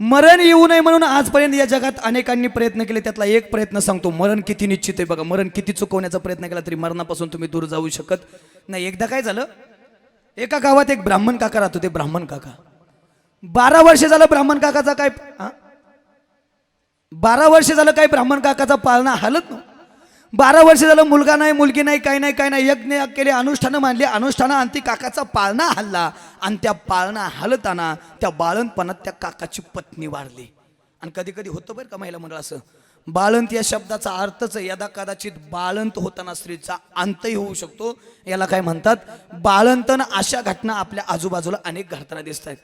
मरण येऊ नये म्हणून आजपर्यंत या जगात अनेकांनी प्रयत्न केले त्यातला एक प्रयत्न सांगतो मरण किती निश्चित आहे बघा मरण किती चुकवण्याचा प्रयत्न केला तरी मरणापासून तुम्ही दूर जाऊ शकत नाही. एकदा काय झालं? एका गावात एक ब्राह्मण काका राहत होते ब्राह्मण काका. बारा वर्ष झालं ब्राह्मण काकाचा काय बारा वर्ष झालं काय ब्राह्मण काकाचा पाळणा हालत नव्हतं. बारा वर्ष झालं मुलगा नाही मुलगी नाही काही नाही काही नाही. यज्ञ केले अनुष्ठानं मानले. अनुष्ठानं आणि ती काकाचा पाळणा हल्ला. आणि त्या पाळणा हलताना त्या बाळणपणात त्या काकाची पत्नी वाढली आणि कधी कधी होतं बरं का महिला मंडळ असं? बाळंत या शब्दाचा अर्थच यदा कदाचित बाळंत होताना स्त्रीचा अंतही होऊ शकतो. याला काय म्हणतात? बाळंतन अशा घटना आपल्या आजूबाजूला अनेक घडताना दिसत आहेत.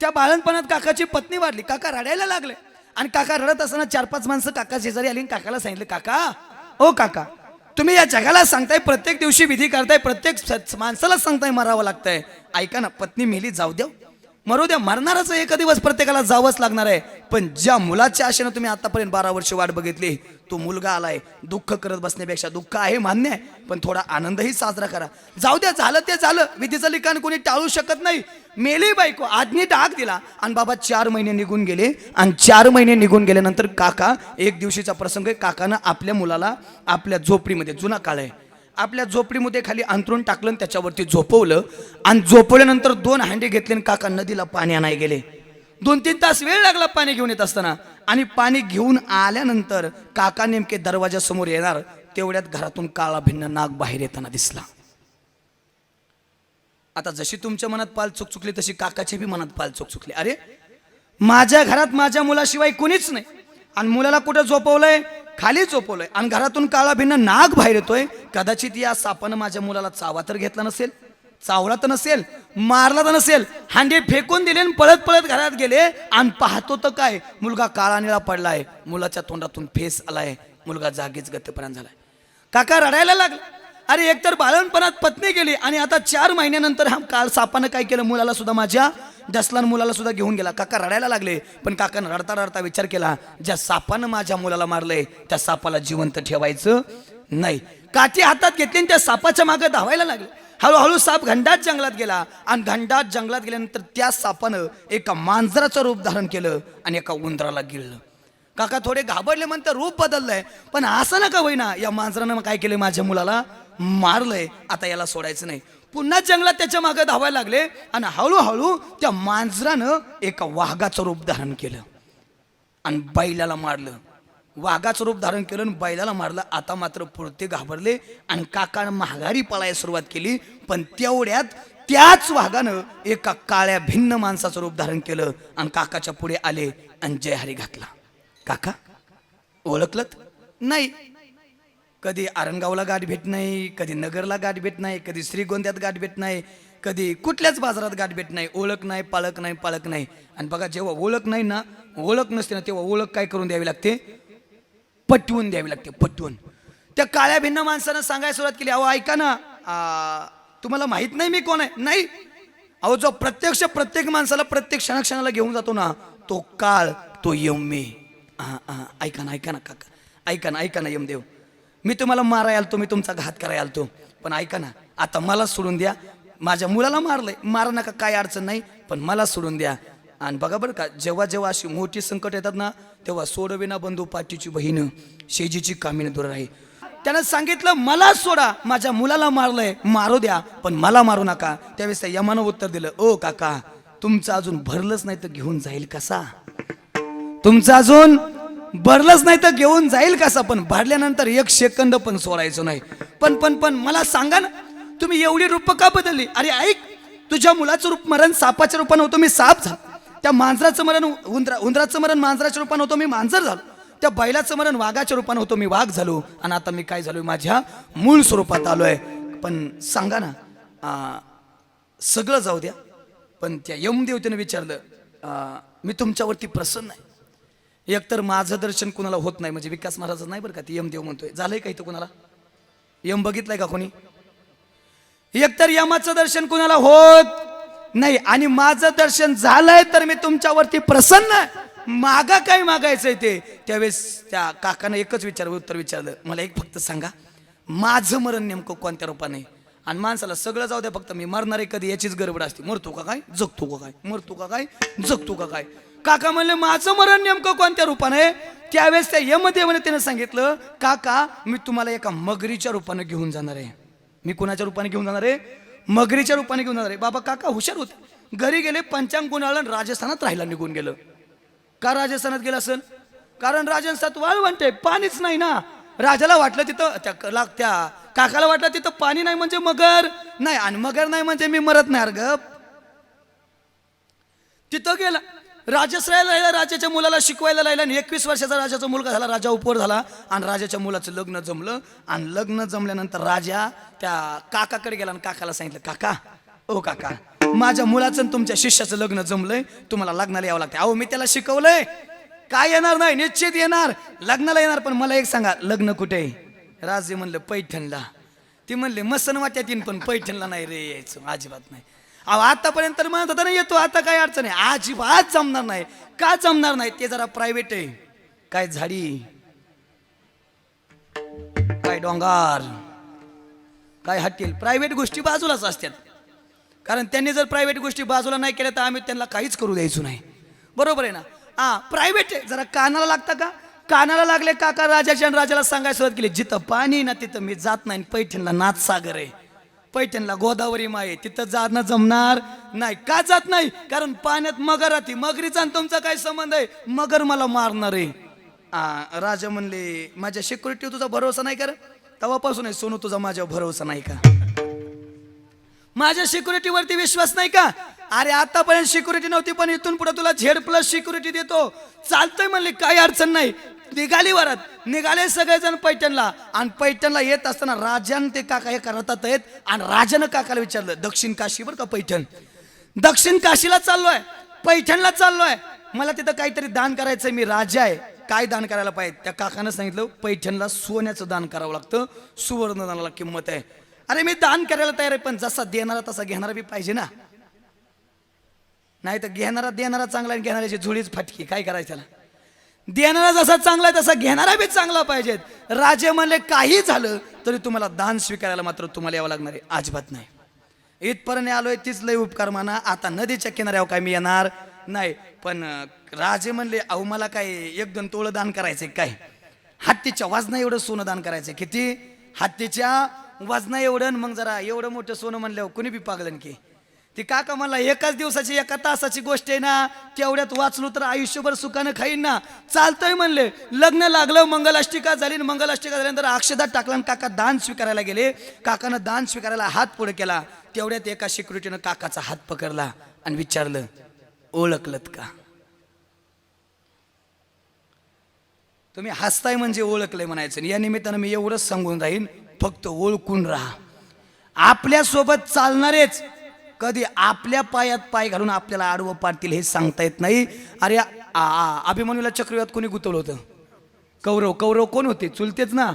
त्या बाळणपणात काकाची पत्नी वाढली काका रडायला लागले. आणि काका रडत असताना चार पाच माणसं काका शेजारी आली आणि काकाला सांगितलं काका ओ काका तुम्ही या जगाला सांगताय प्रत्येक दिवशी विधी करताय प्रत्येक माणसाला सांगताय मरावं लागतंय. ऐका ना पत्नी मेली जाऊ द्या. मरू द्या मरणारच एक एका दिवस प्रत्येकाला जावंच लागणार आहे. पण ज्या मुलाच्या आशेनं तुम्ही आतापर्यंत बारा वर्ष वाट बघितली तो मुलगा आलाय दुःख करत बसण्यापेक्षा दुःख आहे मान्य आहे पण थोडा आनंदही साजरा करा. जाऊ द्या झालं ते झालं. विधीचं लिखाण कोणी टाळू शकत नाही. मेली बायको आजनी डाग दिला. आणि बाबा चार महिने निघून गेले. आणि चार महिने निघून गेल्यानंतर काका एक दिवशीचा प्रसंग आहे काकानं आपल्या मुलाला आपल्या झोपडीमध्ये जुना काळ आहे आपल्या झोपडीमध्ये खाली अंतरून टाकलं आणि त्याच्यावरती झोपवलं. आणि झोपवल्यानंतर दोन हांडे घेतले आणि काका नदीला पाणी आणाय गेले. दोन तीन तास वेळ लागला पाणी घेऊन येत असताना. आणि पाणी घेऊन आल्यानंतर काका नेमके दरवाजासमोर येणार तेवढ्यात घरातून काळा भिन्न नाग बाहेर येताना दिसला. आता जशी तुमच्या मनात पाल चूक चुकली तशी काकाची बी मनात पाल चूक चुकली अरे माझ्या घरात माझ्या मुलाशिवाय कुणीच नाही. आणि मुलाला कुठं झोपवलंय? खाली झोपवलंय. आणि घरातून काळा भिन्न नाग बाहेर येतोय. कदाचित या सापानं माझ्या मुलाला चावा तर घेतला नसेल चावला तर नसेल मारला तर नसेल हांडे फेकून दिले आणि पळत पळत घरात गेले. आणि पाहतो तर काय मुलगा काळा निळा पडलाय मुलाच्या तोंडातून फेस आलाय मुलगा जागीच गत्यपर्यंत झालाय. काका रडायला लागला. अरे एकतर बाळणपणात पत्नी गेली आणि आता चार महिन्यानंतर हा काल सापानं काय केलं? मुलाला सुद्धा माझ्या डसलान मुलाला सुद्धा घेऊन गेला. काका रडायला लागले पण काकानं रडता रडता विचार केला ज्या सापानं माझ्या मुलाला मारलंय त्या सापाला जिवंत ठेवायचं नाही. काठी हातात घेतली आणि त्या सापाच्या मागे धावायला लागले. हळूहळू साप घंटात जंगलात गेला आणि घंटात जंगलात गेल्यानंतर त्या सापानं एका मांजराचं रूप धारण केलं आणि एका उंदराला गिळलं. काका थोडे घाबरले म्हणतं रूप बदललंय पण असं नका होईना या मांजरानं काय केलं माझ्या मुलाला? मारलंय आता याला सोडायचं नाही. पुन्हा जंगलात त्याच्यामागे धावायला लागले आणि हळूहळू त्या मांजरानं एका वाघाचं रूप धारण केलं आणि बैलाला मारलं. वाघाचं रूप धारण केलं आणि बैलाला मारलं. आता मात्र पुरते घाबरले आणि काकानं महागारी पळायला सुरुवात केली. पण तेवढ्यात त्याच वाघानं एका काळ्या भिन्न माणसाचं रूप धारण केलं आणि काकाच्या पुढे आले आणि जयहरी घातला. काका ओळखलत? नाही. कधी आरणगावला गाठ भेट नाही कधी नगरला गाठ भेट नाही कधी श्रीगोंद्यात गाठ भेट नाही कधी कुठल्याच बाजारात गाठ भेट नाही ओळख नाही पालक नाही पालक नाही. आणि बघा जेव्हा ओळख नाही ना ओळख नसते ना तेव्हा ओळख काय करून द्यावी लागते? पटवून द्यावी लागते पटवून. त्या काळ्या भिन्न माणसानं सांगायला सुरुवात केली अहो ऐका ना तुम्हाला माहीत नाही मी कोण आहे? नाही. अहो जो प्रत्यक्ष प्रत्येक माणसाला प्रत्येक क्षणाक्षणाला घेऊन जातो ना तो काळ तो यम मी. ऐका ना ऐका ना काका ऐका ना ऐका ना यमदेव. मी तुम्हाला मारायला आलतो मी तुमचा घात करायला आलतो. पण ऐका ना आता मला सोडून द्या. माझ्या मुलाला मारलंय. मारा नका काय अडचण नाही पण मला सोडून द्या. आणि बघा बरं का जेव्हा जेव्हा अशी मोठी संकट येतात ना तेव्हा सोडविना बंधू पाठीची बहीण शेजीची कामिनी दूर राही. त्यानं सांगितलं मला सोडा. माझ्या मुलाला मारलंय. मारू द्या पण मला मारू नका. त्यावेळेस त्या यमानं उत्तर दिलं ओ काका तुमचं अजून भरलंच नाही तर घेऊन जाईल कसा? तुमचं अजून भरलंच नाही तर घेऊन जाईल कसा पण भरल्यानंतर एक सेकंद पण सोडायचं नाही. पण पण पण मला सांगा ना तुम्ही एवढी रूप का बदलली? अरे ऐक तुझ्या मुलाचं रूप मरण सापाच्या रूपानं होतो मी साप झालो. त्या मांजराचं मरण उंदरा उंदराचं मरण मांजराच्या रूपानं होतो मी मांजर झालो. त्या बैलाचं मरण वाघाच्या रूपानं होतो मी वाघ झालो. आणि आता मी काय झालो माझ्या मूळ स्वरूपात आलोय. पण सांगा ना सगळं जाऊ द्या. पण त्या यमदेवतेनं विचारलं मी तुमच्यावरती प्रसन्न आहे. एकतर माझं दर्शन कुणाला होत नाही म्हणजे विकास महाराज नाही बरं का ते यमदेव म्हणतोय. झालंय का इथं कुणाला? यम बघितलंय का कोणी? एकतर यमाचं दर्शन कुणाला होत नाही आणि माझं दर्शन झालंय तर मी तुमच्यावरती प्रसन्न मागा काय मागायचंय ते? त्यावेळेस त्या काकानं एकच विचार उत्तर विचारलं. मला एक फक्त सांगा माझं मरण नेमकं कोणत्या रूपाने? आणि माणसाला सगळं जाऊ द्या फक्त मी मरणार आहे कधी याचीच गडबड असते. मरतो का काय? जगतो का काय? मरतो का काय? जगतो का काय? काका म्हणले माझं मरण नेमकं कोणत्या रूपाने आहे? त्यावेळेस त्या यमदेवाने त्याने सांगितलं काका मी तुम्हाला एका मगरीच्या रूपाने घेऊन जाणार आहे. मी कुणाच्या रूपाने घेऊन जाणार आहे? मगरीच्या रूपाने घेऊन जाणार आहे. बाबा काका हुशार होते. घरी गेले पंचांग गुणाळून आणि राजस्थानात राहायला निघून गेलं. का राजस्थानात गेलं असेल कारण राजस्थानात वाळवंट पाणीच नाही ना. राजाला वाटलं तिथं त्या क- त्या काकाला वाटलं तिथं पाणी नाही म्हणजे मगर. नाही आणि मगर नाही म्हणजे मी मरत नाही अर्ग तिथं गेला. राजश्रायला राहिला राजाच्या मुलाला शिकवायला राहिला आणि एकवीस वर्षाचा राजाचा मुलगा झाला राजा उपवर झाला. आणि राजाच्या मुलाचं लग्न जमलं. आणि लग्न जमल्यानंतर राजा त्या काकाकडे गेला आणि काकाला सांगितलं काका ओ काका माझ्या मुलाचं आणि तुमच्या शिष्याचं लग्न जमलंय. तुम्हाला लग्नाला यावं लागतं अहो मी त्याला शिकवलंय. काय येणार नाही निश्चित येणार. लग्नाला येणार पण मला एक सांगा लग्न कुठे राजे म्हणलं पैठणला. ती म्हणले मसन येईन पण पैठणला नाही रे यायचं अजिबात नाही. अहो आतापर्यंत तर म्हणत होता ना येतो आता काय अडचण आहे? अजिबात जमणार नाही. का जमणार नाही? ते जरा प्रायव्हेट आहे. काय झाडी? काय डोंगर? काय हटेल? प्रायव्हेट गोष्टी बाजूलाच असतात. कारण त्यांनी जर प्रायव्हेट गोष्टी बाजूला नाही केल्या तर आम्ही त्यांना काहीच करू द्यायचो नाही. बरोबर आहे ना? हा प्रायव्हेट आहे. जरा कानाला लागतं का? कानाला लागले काका राजाच्या आणि राजाला सांगायला सुरुवात केली जिथं पाणी ना तिथं मी जात नाही पैठणला नाथ सागर आहे. पैठणला गोदावरी माय तिथं जाणं जमणार नाही. का जात नाही? कारण पाण्यात मगर राहते. मगरीचा आणि तुमचा काय संबंध आहे? मगर मला मारणार आहे. आ, राजा म्हणले माझ्या सिक्युरिटी तुझा भरोसा नाही कर तेव्हापासून आहे सोनू तुझा माझ्यावर भरोसा नाही का? माझ्या सिक्युरिटीवरती विश्वास नाही का? अरे आतापर्यंत सिक्युरिटी नव्हती पण इथून पुढे तुला झेड प्लस सिक्युरिटी देतो. चालतंय म्हणले काही अडचण नाही. निघाली वरत. निघाले सगळेजण पैठणला. आणि पैठणला येत असताना राजान ते काका हे रथात आहेत आणि राजानं काकाला विचारलं दक्षिण काशी का पैठण? दक्षिण काशीला चाललोय. पैठणला चाललोय. मला तिथं काहीतरी दान करायचंय. मी राजा आहे. काय दान करायला पाहिजे? त्या काकानं सांगितलं पैठणला सोन्याचं दान करावं लागतं. सुवर्ण दानाला किंमत आहे. अरे मी दान करायला तयार आहे पण जसा देणारा तसा घेणारा बी पाहिजे ना. नाही तर घेणारा देणारा चांगला आणि घेणाऱ्याची झुळीच फाटकी. काय करायचं त्याला? देणारा जसा चांगला आहे तसा घेणारा बी चांगला पाहिजेत राजे म्हणले काही झालं तरी तुम्हाला दान स्वीकारायला मात्र तुम्हाला यावं लागणार आहे. अजिबात नाही. इथपर्यंत आलोय तीच लय उपकार म्हणा आता नदीच्या किनाऱ्यावर काय मी येणार? नाही. पण राजे म्हणले अहो मला काय एक दोन तोळं दान करायचंय काय? हत्तीच्या वाजना एवढं सोनं दान करायचंय. किती? हत्तीच्या वाजना एवढं मग जरा एवढं मोठं सोनं म्हणल्यावर कुणी बी पागलन की? ती काका म्हणला एकाच दिवसाची एका तासाची गोष्ट आहे ना. तेवढ्यात वाचलो तर आयुष्यभर सुखानं खाईन ना. चालतंय म्हणले. लग्न लागलं मंगलाष्टिका झाली मंगलाष्टिका झाल्यानंतर अक्षदात टाकला आणि काका दान स्वीकारायला गेले. काकानं दान स्वीकारायला हात पुढे केला. तेवढ्यात एका सिक्युरिटीनं काकाचा हात पकडला आणि विचारलं ओळखलत का? तुम्ही हसताय म्हणजे ओळखलंय म्हणायचं. या निमित्तानं मी एवढंच सांगून राहीन फक्त ओळखून राहा. आपल्यासोबत चालणारेच कधी आपल्या पायात पाय घालून आपल्याला आडवं पाडतील हे सांगता येत नाही. अरे आ- अभिमन्यूला चक्रव्यूहात कोणी गुतवलं होतं? कौरव कौरव कोण होते? चुलतेच ना.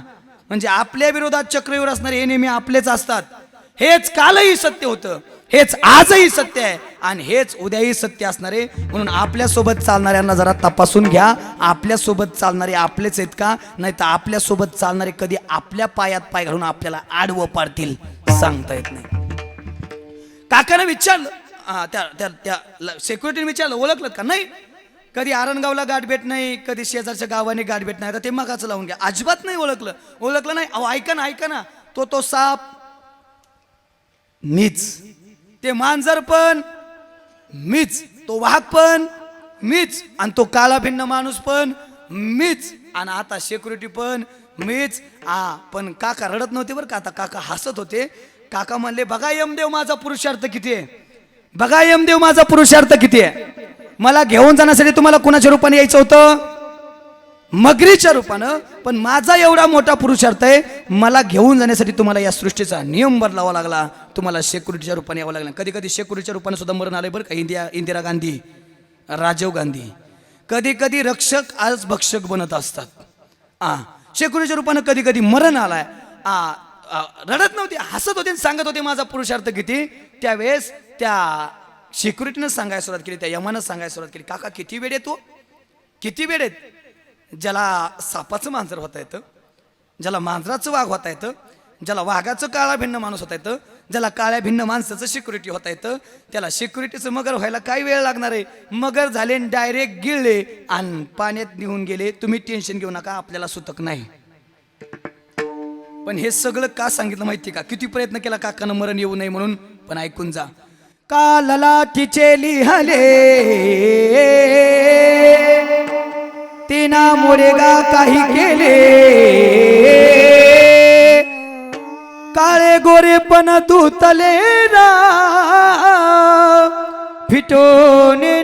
म्हणजे आपल्या विरोधात चक्रव्यूह असणारे हे नेहमी आपलेच असतात. हेच कालही सत्य होतं. हेच आजही सत्य आहे. आणि हेच उद्याही सत्य असणारे. म्हणून आपल्यासोबत चालणाऱ्यांना जरा तपासून घ्या. आपल्यासोबत चालणारे आपलेच आहेत का? नाही तर आपल्यासोबत चालणारे कधी आपल्या पायात पाय घालून आपल्याला आडवं पाडतील सांगता येत नाही. काकानं विचारलं हा, त्या त्या त्या सेक्युरिटीने विचारलं ओळखलं का? नाही. कधी आरणगावला गाठ भेट नाही कधी शेजारच्या गावाने गाठ भेट नाही तर ते मगाचं लावून घ्या. अजिबात नाही ओळखलं. ओळखलं नाही? अहो ऐका ना ऐका ना. तो तो साप मीच. ते मांजर पण मीच. तो वाघ पण मीच. आणि तो काला भिन्न माणूस पण मीच. आणि आता सिक्युरिटी पण मीच. आ पण काका रडत नव्हते बरं का? आता काका हसत होते. काका म्हणले बघा यमदेव माझा पुरुषार्थ किती आहे? बघा यमदेव माझा पुरुषार्थ किती आहे? मला घेऊन जाण्यासाठी तुम्हाला कुणाच्या रूपाने यायचं होतं? मगरीच्या रूपानं. पण माझा एवढा मोठा पुरुषार्थ आहे मला घेऊन जाण्यासाठी तुम्हाला या सृष्टीचा नियम बदलावा लागला. तुम्हाला सेक्युरिटीच्या रूपाने यावं लागलं. कधी कधी सेक्युरिटीच्या रूपाने सुद्धा मरण आले बरं का? इंदिरा इंदिरा गांधी राजीव गांधी. कधी कधी रक्षक आज भक्षक बनत असतात. आ शेकुरीच्या रूपानं कधी कधी मरण आलाय. आ, रडत नव्हते हसत होते आणि सांगत होते माझा पुरुषार्थ किती? त्यावेळेस त्या सिक्युरिटीनं सांगायला सुरुवात केली त्या यमानं सांगायला सुरुवात केली काका किती वेळ येतो किती वेळ आहेत? ज्याला सापाचं मांजर होता येतं ज्याला मांजराचं वाघ होता येतं ज्याला वाघाचं काळा भिन्न माणूस होता येतं ज्याला काळ्या भिन्न माणसाचं सिक्युरिटी होता येतं त्याला सिक्युरिटीचं मगर व्हायला काय वेळ लागणार आहे. मगर झाले डायरेक्ट गिळले आणि पाण्यात निघून गेले. तुम्ही टेन्शन घेऊ नका आपल्याला सुतक नाही. पण हे सगळं का सांगितलं माहिती का? किती प्रयत्न केला काकानं मरण येऊ नये म्हणून? पण ऐकून जा. कालला तिचे लिहले. तिना मोरेगा काही केले. काळे गोरे पण धुतले ना. फिटोने